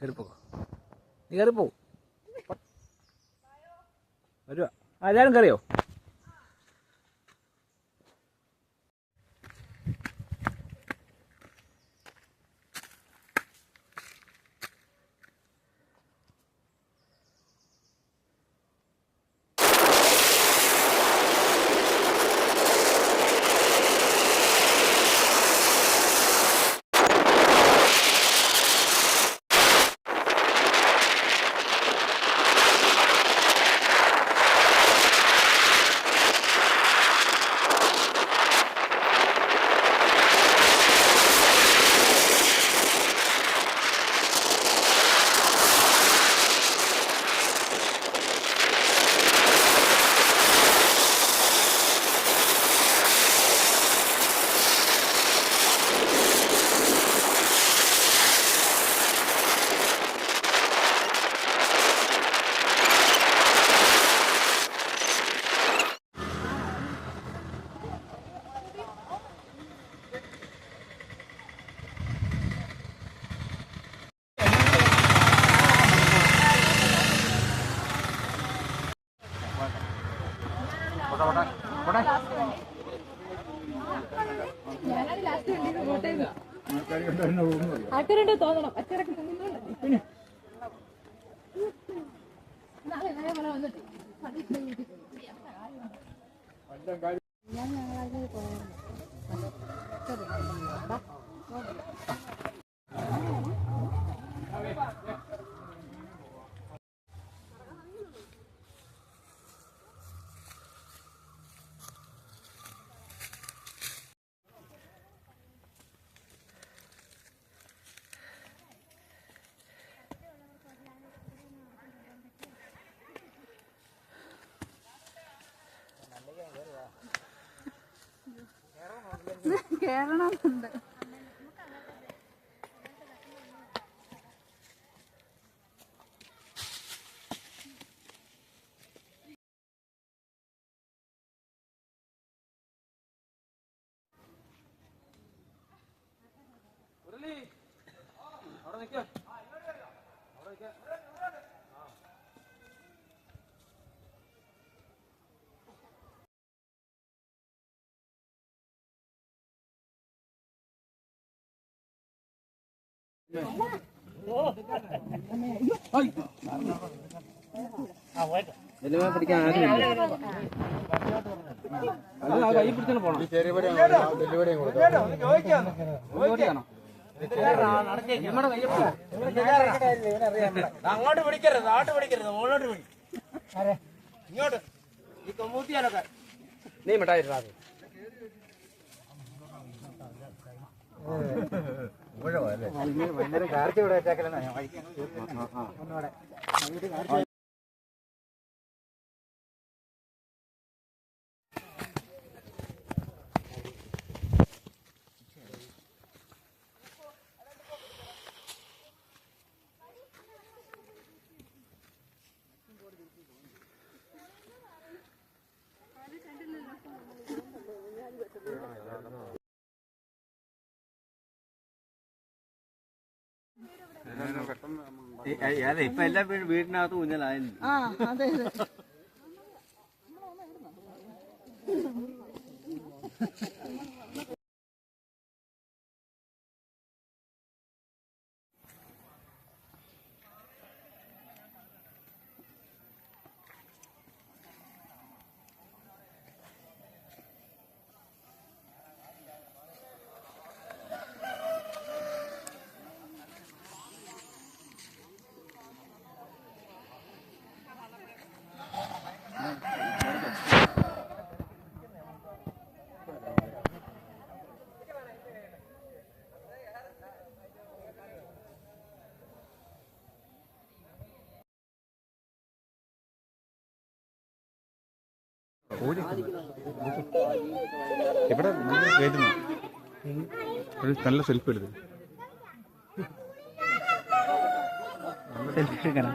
കയറിപ്പോ നീ കയറിപ്പോ വരുവാ. ആ എല്ലാവരും കയറിയോ? todo lo കേറണമെന്നുണ്ട് ഓടിയാണോ അങ്ങോട്ട് പിടിക്കരുത് അങ്ങോട്ട് പിടിക്കരുത് മുകളിലോട്ട് പിടി. ഇങ്ങോട്ട്. ഈ കൊമ്മൂത്തിയാലൊക്കെ നീ മിഠായി ഇടാ അതെ ഇപ്പൊ എല്ലാ വീടിനകത്ത് ഊഞ്ഞലായില്ല. ആ അതെ. ഇവിടെ കയറ്റുന്നു ഒരു നല്ല സെൽഫി എടുത്തു സെൽഫി എടുക്കണം.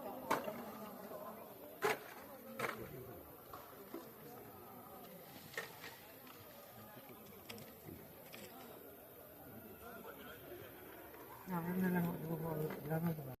No, no, no.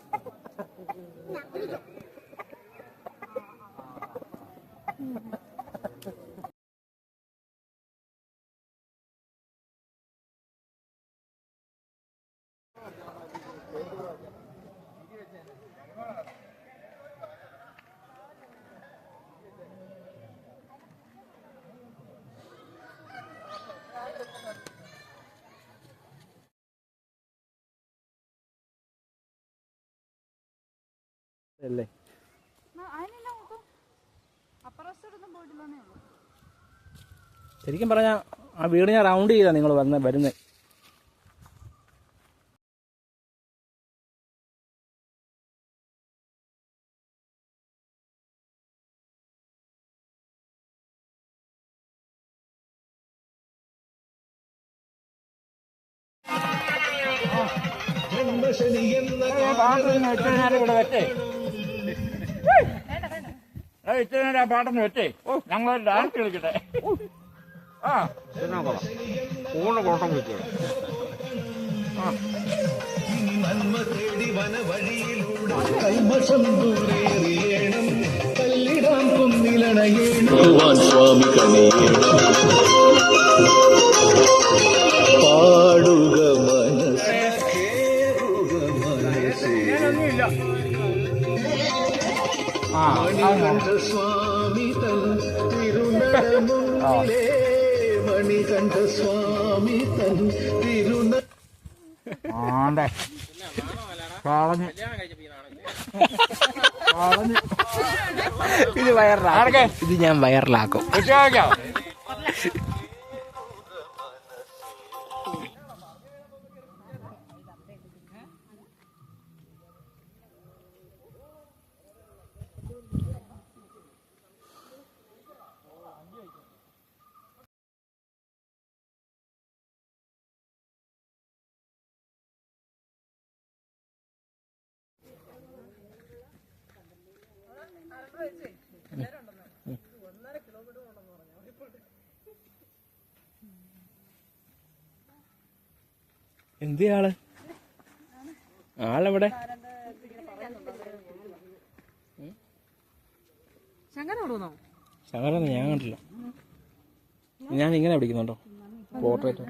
അല്ലേ? ശരിക്കും പറഞ്ഞാൽ ആ വീട് ഞാൻ റൗണ്ട് ചെയ്താ നിങ്ങൾ വന്ന് വരുന്നത് ഇത്ര പാട്ടൊന്ന് വെച്ചേ. ഞങ്ങൾ ഡാൻസ് കളിക്കട്ടെ. ആ. ഊണ് കോട്ടം വെച്ചു ഭഗവാൻ സ്വാമി കണിയേണം സ്വാമി തൻ മണികണ്ഠ സ്വാമി തൻ തിരുന ആണ്ടേ. കളഞ്ഞ്. ഇത് വയറിലാക്കും. ഇത് ഞാൻ വയറിലാക്കും. എന്ത് ആൾ ആളെവിടെ? ശങ്കര കൊടുക്കുന്നോ ശകലം ഞാൻ കണ്ടില്ല. ഞാൻ ഇങ്ങനെ പിടിക്കുന്നുണ്ടോ? പോർട്രേറ്റ്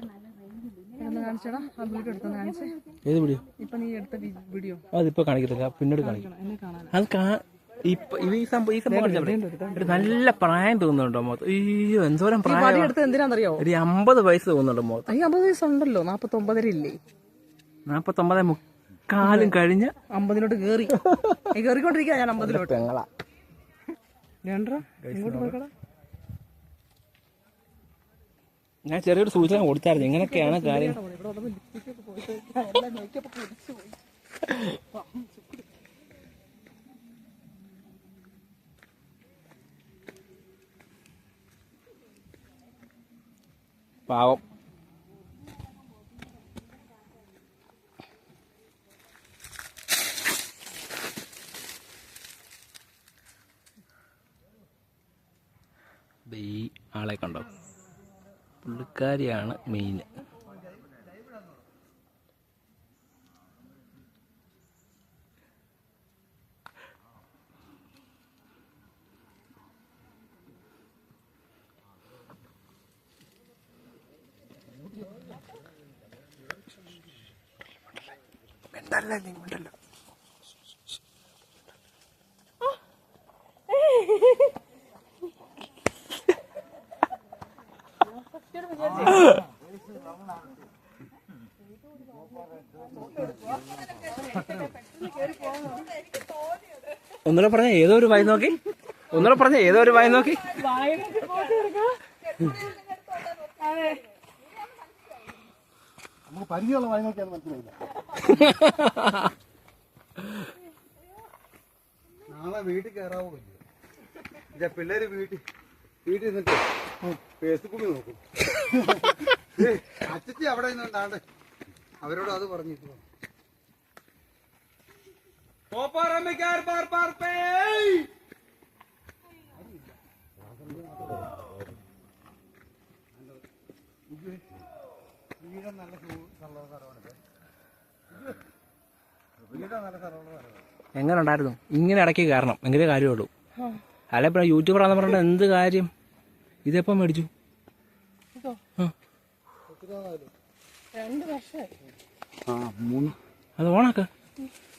ഏത് വീഡിയോ? അതിപ്പോ കാണിക്കത്തില്ല. പിന്നീട് കാണിക്കും. എന്നെ കാണാൻ അത് ഇപ്പൊ ഇത് ഈ സംഭവം ഈ സംഭവം കാണിച്ചാ മതി. ഒരു നല്ല പ്രായം തോന്നുന്നുണ്ടോ മോത്ത്? അയ്യോ എന്തോരം പ്രായം? എടുത്ത് എന്തിനാണെന്നറിയോ? ഒരു അമ്പത് വയസ്സ് തോന്നുന്നുണ്ടോ മോത്ത്? ഈ അമ്പത് വയസ്സുണ്ടല്ലോ. നാപ്പത്തി ഒമ്പതര ഇല്ലേ? നാപ്പത്തൊമ്പത് മുക്കാലും കഴിഞ്ഞ് അമ്പതിലോട്ട് കേറി. കേറിക്കൊണ്ടിരിക്കാ കേറിക്കൊണ്ടിരിക്കുക ഞാൻ അമ്പതിലോട്ട്. ഞാൻ ചെറിയൊരു സൂചന കൊടുത്തായിരുന്നു. ഇങ്ങനെയൊക്കെയാണ് കാര്യം. പാവം. ഈ ആളെ കണ്ടോ? പുള്ളിക്കാരിയാണ് മെയിൻ മിണ്ടല്ല നീ ഉണ്ടല്ലോ ഒന്നുകൂടെ പറഞ്ഞ ഏതോ ഒരു വായി നോക്കി? ഒന്നുകൂടെ പറഞ്ഞ ഏതോ ഒരു വായി നോക്കി? നമുക്ക് പരിചയമുള്ള വായി നോക്കിയാണ് മനസ്സിലായില്ല. നാളെ വീട്ടിൽ കയറാവോ ഇല്ല പിള്ളേര് വീട്ടിൽ വീട്ടിൽ നിന്നിട്ട് ഫേസ്ബുക്കിൽ നോക്കും. അച്ചച്ചി അവിടെ നിന്നുണ്ടാണ്ട് അവരോട് അത് പറഞ്ഞിട്ടു നല്ല നല്ല സ്ഥലമാണ്. എങ്ങനെ ഉണ്ടായിരുന്നു ഇങ്ങനെ ഇടയ്ക്ക് കയറണം. എങ്കിലേ കാര്യമുള്ളൂ. അല്ല ഇപ്പൊ യൂട്യൂബറാന്ന് പറഞ്ഞിട്ട് എന്ത് കാര്യം? ഇതെപ്പം മേടിച്ചു. ആ. രണ്ട് വർഷമായി. ആ മൂന്ന്. അത് ഓണാക്ക്.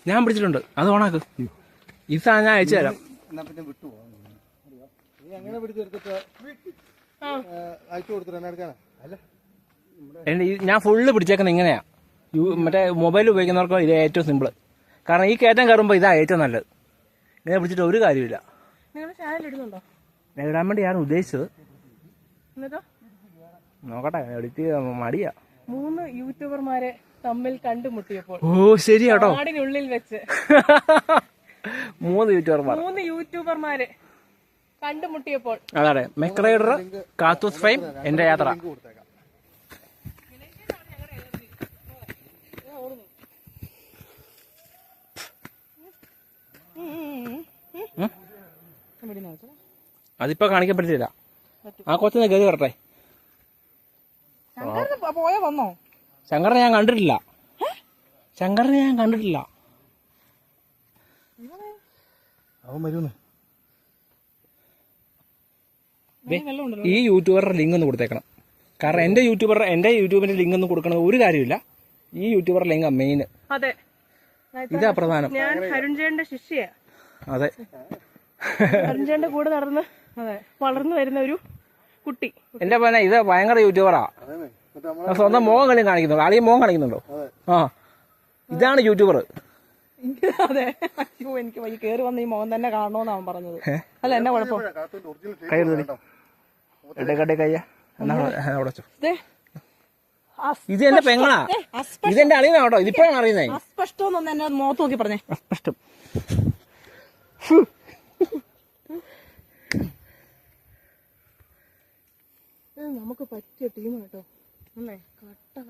ഞാൻ പിടിച്ചിട്ടുണ്ട്. അത് ഓണാക്ക്. ഇതാ ഞാൻ അയച്ചു തരാം. ഞാൻ ഫുള്ള് പിടിച്ചേക്കുന്നത് ഇങ്ങനെയാ. മറ്റേ മൊബൈൽ ഉപയോഗിക്കുന്നവർക്കോ ഇത് ഏറ്റവും സിമ്പിൾ കാരണം ഈ കയറ്റം കയറുമ്പോൾ ഇതാ ഏറ്റവും നല്ലത്. ഇങ്ങനെ പിടിച്ചിട്ട് ഒരു കാര്യമില്ല നിങ്ങൾ ഇടാൻ വേണ്ടി ഞാൻ ഉദ്ദേശിച്ചത് നോക്കട്ടെ എഡിറ്റ് മടിയാ. മൂന്ന് യൂട്യൂബർമാരെ തമ്മിൽ കണ്ടുമുട്ടിയപ്പോൾ ഓ ശരി കേട്ടോ നാടിനുള്ളിൽ വെച്ച്. മൂന്ന് യൂട്യൂബർമാർ. മൂന്ന് യൂട്യൂബർമാരെ കണ്ടുമുട്ടിയപ്പോൾ അതാണ് മെക്രൈഡർ കാത്തൂസ് ഫൈം എന്റെ യാത്ര ലിങ്ക് കൊടുത്തേക്കാം അതിപ്പോ കാണിക്കാൻ പറ്റില്ല ആ കൊച്ചിനെ ഗതി കറട്ടെ പോയ വന്നോ? ശങ്കറിനെ ഞാൻ കണ്ടിട്ടില്ല. ശങ്കറിനെ ഞാൻ കണ്ടിട്ടില്ല. അവൻ ഈ യൂട്യൂബറുടെ ലിങ്ക് ഒന്ന് കൊടുത്തേക്കണം. കാരണം എന്റെ യൂട്യൂബർ എന്റെ യൂട്യൂബിന്റെ ലിങ്ക് ഒന്നും കൊടുക്കണത് ഒരു കാര്യമില്ല. ഈ യൂട്യൂബറുടെ ലിങ്ക് മെയിൻ അതെ. ഇതാ പ്രധാനം. ഞാൻ അരുൺജയന്റെ ശിഷ്യയാ അതെ. അരുൺജയന്റെ കൂടെ നടന്ന് അതെ. വളർന്നു വരുന്ന ഒരു കുട്ടി. എന്റെ പോലെ ഇത് ഭയങ്കര യൂട്യൂബറാ. സ്വന്തം മോഹം കളി കാണിക്കുന്നുണ്ടോ. ആളീ മോഹം കാണിക്കുന്നുണ്ടോ ആ. ഇതാണ് യൂട്യൂബർ അതെ. അയ്യോ എനിക്ക് വൈകി കേറി വന്ന ഈ മോഹൻ തന്നെ കാണണോന്ന് അവൻ പറഞ്ഞത്. അല്ല എന്നാ കുഴപ്പം? ഇത് എന്റെ പെങ്ങളാ. ഇത് എന്റെ ഇതെന്റെ അളിയനാ കേട്ടോ. ഇതിപ്പോഴാണ് അറിയുന്നേ. അസ്പഷ്ടമെന്നൊന്ന് എന്നെ മോത്ത് നോക്കി പറഞ്ഞേ. അസ്പഷ്ടം. നമുക്ക് പറ്റിയ ടീം കേട്ടോ.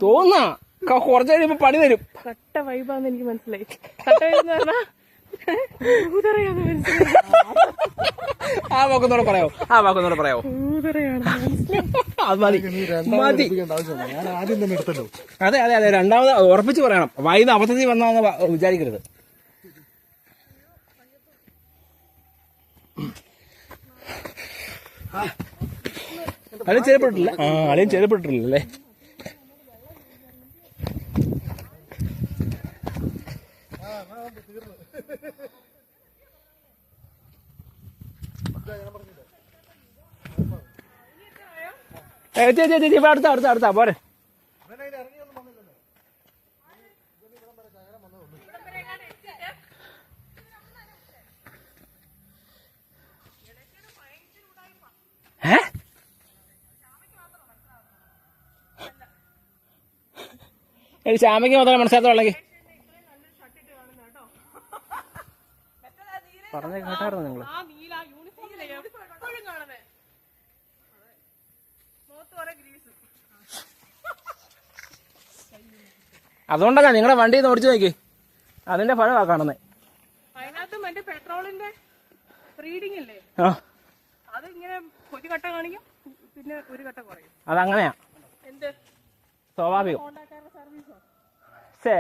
തോന്നാ. കുറച്ച് കഴിയുമ്പോ പണി തരും കട്ട വൈബാന്ന് എനിക്ക് മനസ്സിലായി. കട്ട പറഞ്ഞാ മനസ്സിലായി. ആ വാക്കൊന്നൂടെ പറയാവോ? ആ വാക്കൊന്നൂടെ പറയാവോ? അത് മതി. മതി. ഞാൻ ആദ്യം തന്നെ എടുത്തല്ലോ. അതെ അതെ അതെ. രണ്ടാമത് ഉറപ്പിച്ച് പറയണം. വൈകുന്ന അബദ്ധത്തിൽ വന്നാന്ന് വിചാരിക്കരുത്. അളിയും ചെയ്യപ്പെട്ടില്ല ആ അളിയും ചെരുപ്പിട്ടില്ല അല്ലേ ഏ, ചേച്ചി ചേച്ചി ചേച്ചി, ഇപ്പൊ അടുത്ത അടുത്ത അടുത്ത പോരെ. എനിക്ക് ശ്യാമയ്ക്ക് മാത്രമേ മനസ്സിലാത്തുള്ളെങ്കിൽ പറഞ്ഞ കേട്ടായിരുന്നു നിങ്ങൾ? ആ നീല യൂണിഫോമിലെ എപ്പോഴും കാണുന്നേ. മുഖത്ത് ഗ്രീസ് അതുകൊണ്ടാ നിങ്ങളുടെ വണ്ടി ഒന്ന് ഓടിച്ചു നോക്കി. അതിന്റെ ഫലമാ കാണുന്നേ. അതിനകത്ത് മറ്റേ പെട്രോളിന്റെ റീഡിംഗ് ഇല്ലേ? ആ. അത് ഇങ്ങനെ ഒരു കട്ട കാണിക്കും പിന്നെ ഒരു കട്ട കുറയും. അതങ്ങനെയാ. എന്ത്? സ്വാഭാവികം. സേ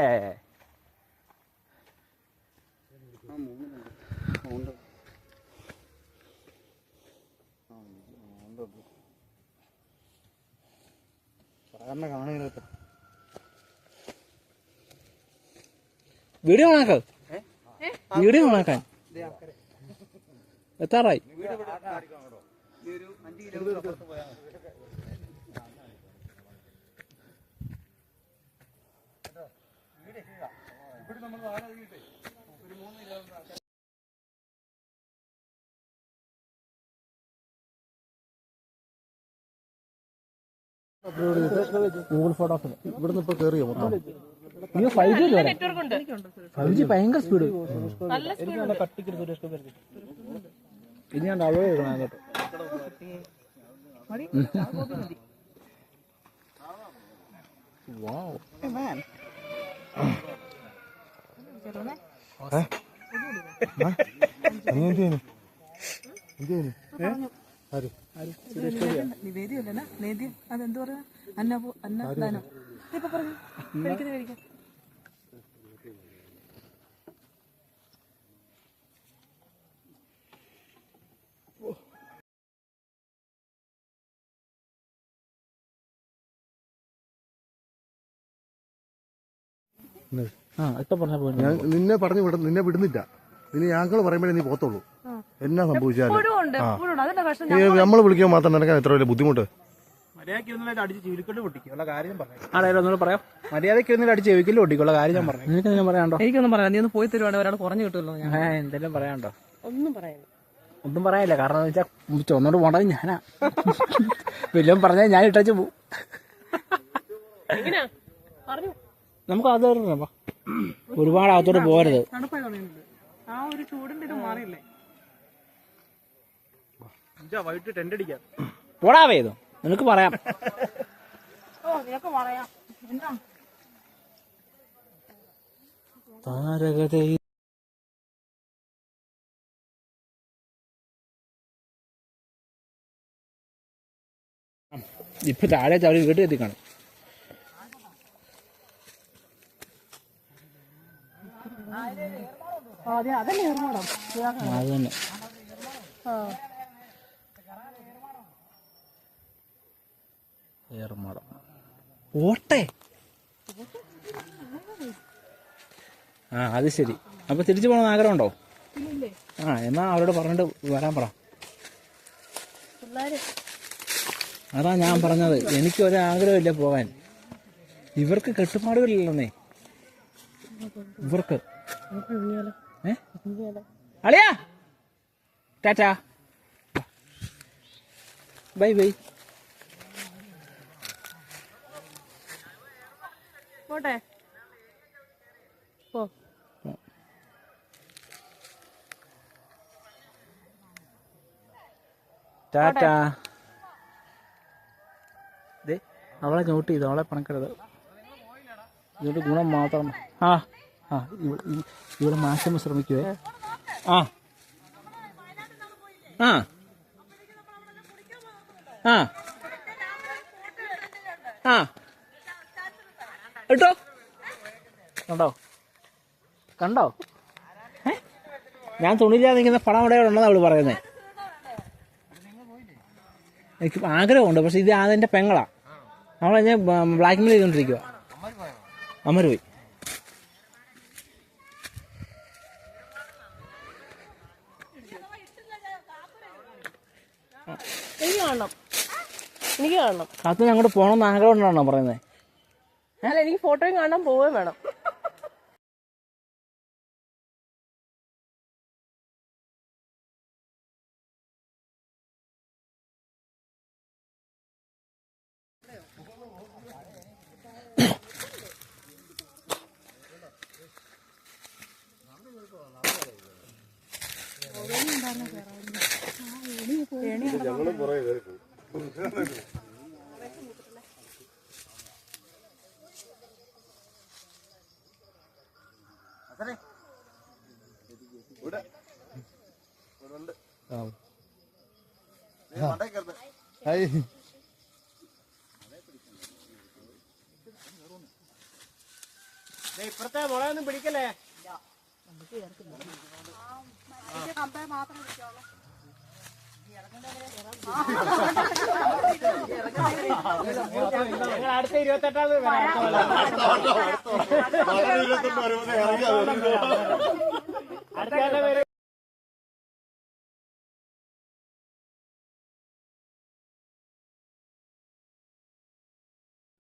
വീഡിയോ ഓണാക്ക വീഡിയോ ഓണാക്കാൻ എത്താറായി. ഗൂഗിൾ ഫോട്ടോസിന് ഇവിടുന്ന് ഇപ്പൊ കേറിയോ മൊത്തം? ഇത് ഫൈവ് ജി ഉണ്ട്. ഫൈവ് ജി ഭയങ്കര സ്പീഡ് ഇനി ഞാൻ ഡൗൺലോഡ് ചെയ്യണം അങ്ങോട്ട് വാവ് നീ എന്ത് ചെയ്യുന്നു? എന്ത് ചെയ്യുന്നു? ആര്? നിവേദ്യമല്ല നേദ്യം അതെന്ത് പറയാ അന്നപോ അന്നദാനം ഇപ്പൊ പറഞ്ഞു. കഴിക്കുന്നത് കഴിക്കാം. പോലെ ഞാൻ നിന്നെ പറഞ്ഞു വിട നിന്നെ വിടുന്നില്ല. ഇനി ഞങ്ങൾ പറയുമ്പോഴേ നീ പോത്തുള്ളൂ എന്നാ സംഭവിച്ചാലും. നമ്മൾ നമ്മൾ വിളിക്കാൻ മാത്രം നിനക്ക് എത്ര വലിയ ബുദ്ധിമുട്ട്? എനിക്കൊന്നും പറയാം നീ ഒന്ന് പോയി തരുവാണെങ്കിൽ ഒരാൾ കുറഞ്ഞു കിട്ടുമല്ലോ എന്തെങ്കിലും പറയാണ്ടോ ഒന്നും പറയാനില്ല. ഒന്നും പറയാനില്ല. കാരണം എന്ന് വെച്ചാൽ ചൊന്നോട് പോണ്ടത് ഞാനാ. വല്ലതും പറഞ്ഞാൽ ഞാൻ ഇട്ടു പോവും നമുക്ക് അത് പറഞ്ഞോ. ഒരുപാട് അകത്തോട്ട് പോരുത് തണുപ്പായി തുടങ്ങിയിട്ടുണ്ട് ആ ഒരു ചൂടിന്റെ ഇത് മാറിയില്ലേ? പോടാ വേദോ നിനക്ക് പറയാം. ഓ നിനക്ക് പറയാം. എന്താ താരകതയിൽ ഇപ്പൊ താഴെ ചവറി വീട്ടിൽ എത്തിക്കാണ്. അതെ അതല്ലേ ഏർമാടം. ഓട്ടെ. ആ അത് ശരി. അപ്പൊ തിരിച്ചു പോകണമെന്ന് ആഗ്രഹമുണ്ടോ ആ എന്നാ അവരോട് പറഞ്ഞിട്ട് വരാൻ പറ. അതാ ഞാൻ പറഞ്ഞത്. എനിക്ക് ഒരാഗ്രഹമില്ല പോകാൻ. ഇവർക്ക് കെട്ടുപാടുകളില്ലെന്നേ. ഇവർക്ക്. അളിയാ! ടാറ്റാ. Bye bye. പോട്ടെ. പോ. ടാറ്റാ. അവളെ നോട്ട് ചെയ്തു അവളെ പണക്കരുത് ഇതൊരു ഗുണം മാത്രം. ആ. ആ ഇവ- ഇവ- ഇവിടെ മാഷം ശ്രമിക്കുവേ. ആ. ആ. ആ. ആ. കേട്ടോ കണ്ടോ? കണ്ടോ? ഞാൻ തുണിയില്ലാതെ നിൽക്കുന്ന പണം അവിടെ ഉണ്ടെന്നാണ് അവൾ പറയുന്നത് എനിക്ക് ആഗ്രഹമുണ്ട് പക്ഷെ ഇത് അതെന്റെ പെങ്ങളാണ് അവളെ ഞാൻ ബ്ലാക്ക് മെയിൽ ചെയ്തോണ്ടിരിക്കുക അമര് പോയി എനിക്ക് കാണണം എനിക്ക് അങ്ങോട്ട് പോകണം അങ്ങോട്ട് പോകണമെന്ന് ആഗ്രഹം ഉണ്ടാണോ പറയുന്നത് അല്ല എനിക്ക് ഫോട്ടോയും കാണാൻ പോവേ വേണം. ഇപ്പഴത്തെ മുളകൊന്നും പിടിക്കല്ലേ? അടുത്ത ഇരുപത്തെട്ടാമത് അടുത്ത പേര്?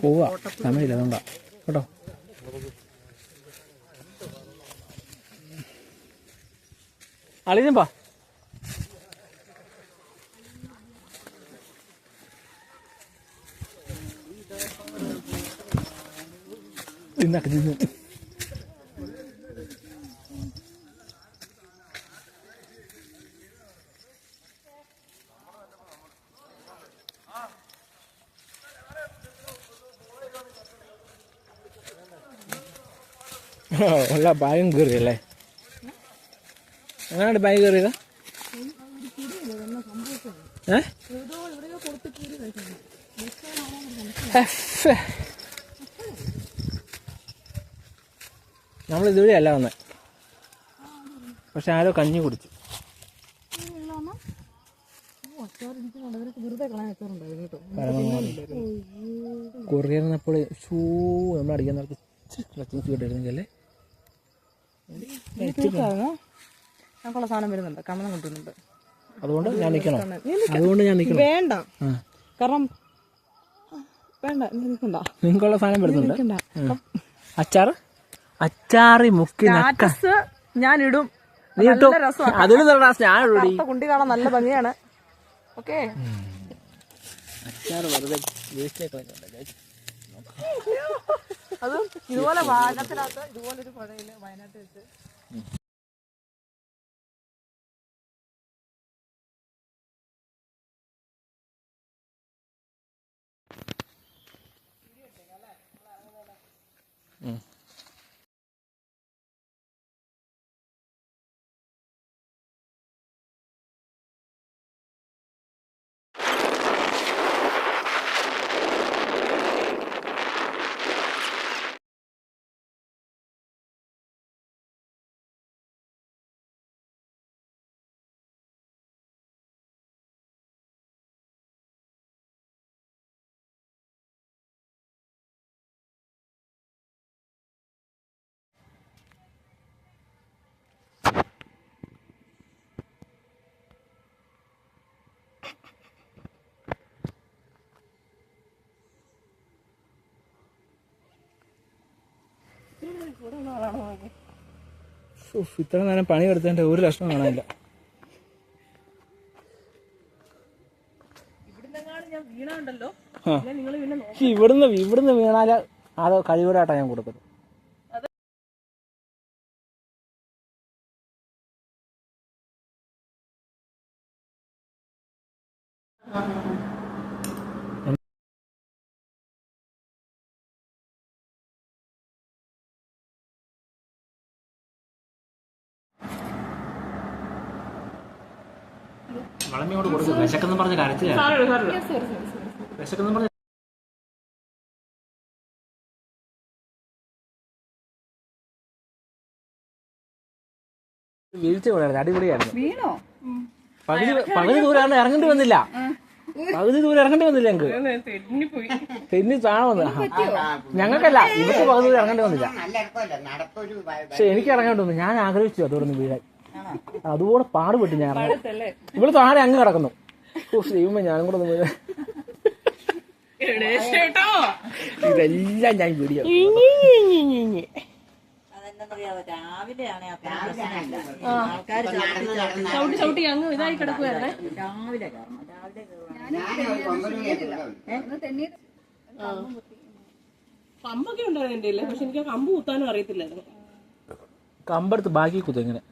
പോവാ. സമയമില്ല അതുകൊണ്ടാ. കേട്ടോ? അളിയും പാ തിന്നാക്ക് തിന്നു ഭയം കയറിയല്ലേ എങ്ങനെയാണ് ഭയം കയറിയത്. നമ്മൾ ഇതുവരെ അല്ല വന്നേ. പക്ഷെ ആരോ കഞ്ഞി കുടിച്ചു. കൊറിയറിനപ്പോൾ ഷൂ നമ്മൾ അടിക്കാൻ നടത്തി ലത്തിൻസ് കിട്ടിയിരുന്നെങ്കിൽ ഞങ്ങൾക്കുള്ള സാധനം വരുന്നുണ്ട്. കമ്മനം കൊണ്ടുവരുന്നുണ്ട് അതുകൊണ്ട് ഞാൻ നിൽക്കണം. അതുകൊണ്ട് ഞാൻ നിൽക്കണം. വേണ്ട. കാരണം വേണ്ട നിൽക്കണ്ട. നിങ്ങൾക്കുള്ള സാധനം വരുന്നുണ്ട്. അച്ചാർ അച്ചാറ്? മുക്കി ഞാൻ ഇടും. നീ ഇട്ടോ. അതിന് ഞാൻ ഇടൂടി. കുണ്ടി കാണാൻ നല്ല ഭംഗിയാണ്. ഓക്കെ. അച്ചാറ് വെറുതെ വേസ്റ്റ് കളഞ്ഞോട്ടെ അതും ഇതുപോലെ വാനത്തിനകത്ത് ഇതുപോലെ ഒരു പുഴയിൽ വയനാട്ടിൽ വെച്ച്. ഉഫ്, ഇത്ര നേരം പണി എടുത്തതിന്റെ ഒരു ലക്ഷണം കാണാനില്ല. ഇവിടുന്ന് ഇവിടുന്ന് വീണാൽ അത് കഴിവൂരായിട്ടാ ഞാൻ കൊടുക്കുന്നത്. വിശക്കെന്ന് പറഞ്ഞ കരച്ചില്ല വിശക്കെന്ന് പറഞ്ഞ വീഴ്ച കൂടായിരുന്നു അടിപൊളിയായിരുന്നു. വീണോ? പകുതി പകുതി ദൂരാണ് ഇറങ്ങേണ്ടി വന്നില്ല. പകുതി ദൂരം ഇറങ്ങേണ്ടി വന്നില്ല ഞങ്ങക്ക്. തെന്നി താഴെ വന്നു ഞങ്ങൾക്കല്ല ഇവർക്ക് പകുതി ദൂരം ഇറങ്ങേണ്ടി വന്നില്ല. പക്ഷെ എനിക്ക് ഇറങ്ങേണ്ടി വന്നു. ഞാൻ ആഗ്രഹിച്ചു അതോടൊന്ന് വീഴാൻ. അതുപോലെ പാടുപെട്ടു ഞാൻ. ഇവിടെ ഇവൾ താഴെ അങ്ങ് കിടക്കുന്നു. ദൈവമേ ഞാനും കൂടെ ഒന്ന് ഇതെല്ലാം ഞാൻ വീഡിയോ ചവിട്ടി ചവിട്ടി. അങ്ങ് ഇതായി കമ്പൊക്കെ ഉണ്ടായിരുന്നു എന്റെ. പക്ഷെ എനിക്ക് കമ്പ് കുത്താനും അറിയത്തില്ലായിരുന്നു. കമ്പെടുത്ത് ബാക്കി കുത്തും എങ്ങനെ?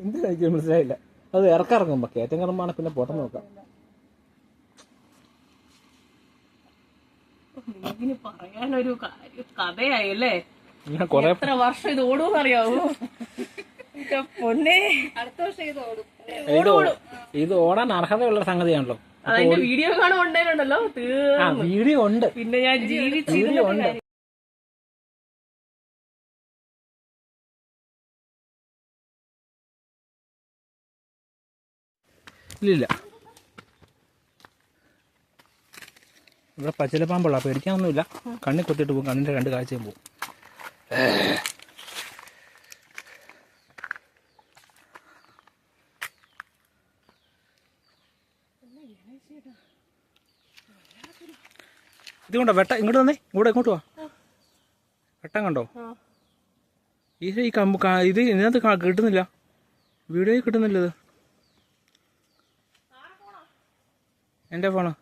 എന്താ മനസ്സിലായില്ല. അത് ഇറക്കിറങ്ങുമ്പോ കയറ്റം കറമ്പാണ് പിന്നെ പൊട്ടം നോക്കാം. ഇതിന് പറയാനൊരു കാര്യം കഥയായി അല്ലേ? ഇങ്ങനെ എത്ര വർഷം ഇത് ഓടുമെന്ന് അറിയാവോ പൊന്നെ. ഇത് ഓ- ഇത് ഓടാൻ അർഹതയുള്ള സംഗതിയാണല്ലോ. അതിന്റെ വീഡിയോ കാണും ആ വീഡിയോ ഉണ്ട്. പിന്നെ ഞാൻ വീഡിയോ ഇല്ലില്ല ഇവിടെ പച്ചിലപ്പാമ്പുള്ള പേടിക്കാനൊന്നുമില്ല. കണ്ണി കൊത്തിയിട്ട് പോകും. കണ്ണിന്റെ രണ്ട് കാഴ്ചയും പോകും. ഇതുകൊണ്ടോ വെട്ട ഇങ്ങോട്ട് വന്നേ. ഇങ്ങോട്ട് ഇങ്ങോട്ട് വാ. വെട്ടം കണ്ടോ? ഈ കമ്പ് ഇത് ഇതിനകത്ത് കിട്ടുന്നില്ല. വീഡിയോയിൽ കിട്ടുന്നില്ല ഇത്. എന്റെ ഫോണ്.